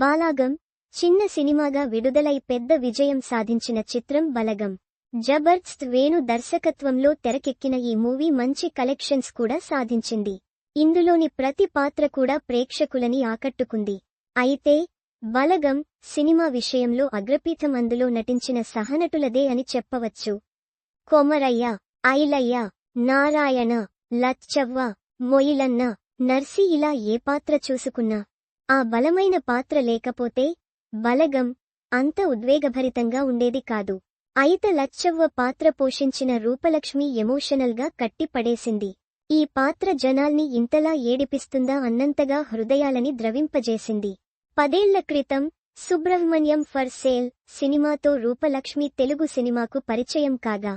బాలాగం చిన్న సినిమాగా విడుదలై పెద్ద విజయం సాధించిన చిత్రం బలగం. జబర్దస్త్ వేణు దర్శకత్వంలో తెరకెక్కిన ఈ మూవీ మంచి కలెక్షన్స్ కూడా సాధించింది. ఇందులోని ప్రతి పాత్ర కూడా ప్రేక్షకులని ఆకట్టుకుంది. అయితే బలగం సినిమా విషయంలో అగ్రపీఠం అందులో నటించిన సహనటులదే అని చెప్పవచ్చు. కొమరయ్య ఐలయ్య నారాయణ లచ్చవ్వ మొయిలన్న నర్సి ఇలా ఏ పాత్ర చూసుకున్నా ఆ బలమైన పాత్ర లేకపోతే బలగం అంత ఉద్వేగభరితంగా ఉండేది కాదు. అయిత లచ్చవ్వ పాత్ర పోషించిన రూపలక్ష్మి ఎమోషనల్గా కట్టిపడేసింది. ఈ పాత్ర జనాల్ని ఇంతలా ఏడిపిస్తుందా అన్నంతగా హృదయాలని ద్రవింపజేసింది. పదేళ్ళ క్రితం సుబ్రహ్మణ్యం ఫర్ సేల్ సినిమాతో రూపలక్ష్మి తెలుగు సినిమాకు పరిచయం కాగా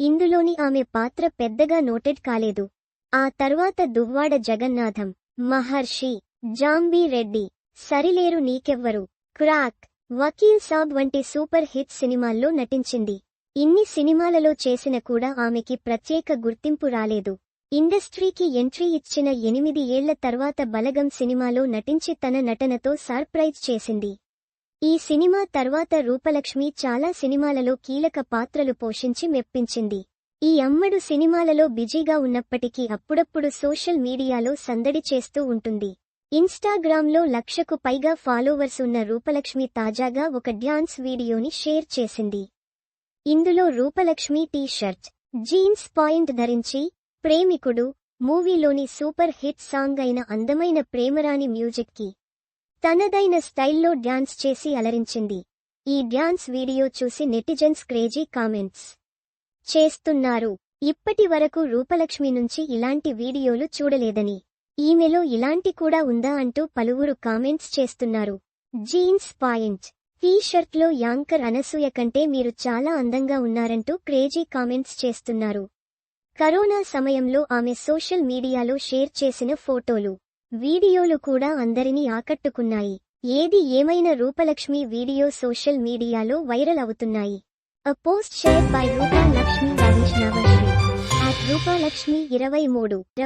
ఇందులోని ఆమె పాత్ర పెద్దగా నోటెడ్ కాలేదు. ఆ తర్వాత దువ్వాడ జగన్నాథం మహర్షి జాంబీ రెడ్డి. సరిలేరు నీకెవ్వరు. క్రాక్ వకీల్ సాబ్ వంటి సూపర్ హిట్ సినిమాల్లో నటించింది. ఇన్ని సినిమాలలో చేసిన కూడా ఆమెకి ప్రత్యేక గుర్తింపు రాలేదు. ఇండస్ట్రీకి ఎంట్రీ ఇచ్చిన ఎనిమిది ఏళ్ళ తర్వాత బలగం సినిమాలో నటించి తన నటనతో సర్ప్రైజ్ చేసింది. ఈ సినిమా తర్వాత రూపలక్ష్మి చాలా సినిమాలలో కీలక పాత్రలు పోషించి మెప్పించింది. ఈ అమ్మడు సినిమాలలో బిజీగా ఉన్నప్పటికీ అప్పుడప్పుడు సోషల్ మీడియాలో సందడి చేస్తూ ఉంటుంది. ఇన్స్టాగ్రామ్లో లక్షకు పైగా ఫాలోవర్స్ ఉన్న రూపలక్ష్మి తాజాగా ఒక డ్యాన్స్ వీడియోని షేర్ చేసింది. ఇందులో Roopalakshmi T shirt jeans pant ధరించి ప్రేమికుడు మూవీలోని సూపర్ హిట్ సాంగ్ అయిన అందమైన ప్రేమరాని మ్యూజిక్కి తనదైన స్టైల్లో డ్యాన్స్ చేసి అలరించింది. ఈ డ్యాన్స్ వీడియో చూసి నెటిజన్స్ క్రేజీ కామెంట్స్ చేస్తున్నారు. ఇప్పటి వరకు రూపలక్ష్మి నుంచి ఇలాంటి వీడియోలు చూడలేదని ఈమెలో ఇలాంటి కూడా ఉందా అంటూ పలువురు కామెంట్స్ చేస్తున్నారు. Jeans pant. టీ షర్ట్లో యాంకర్ అనసూయ కంటే మీరు చాలా అందంగా ఉన్నారంటూ క్రేజీ కామెంట్స్ చేస్తున్నారు. కరోనా సమయంలో ఆమె సోషల్ మీడియాలో షేర్ చేసిన ఫోటోలు వీడియోలు కూడా అందరినీ ఆకట్టుకున్నాయి. ఏది ఏమైనా రూపలక్ష్మి వీడియో సోషల్ మీడియాలో వైరల్ అవుతున్నాయి. A post share by Roopalakshmi at Roopalakshmi ఇరవై మూడు.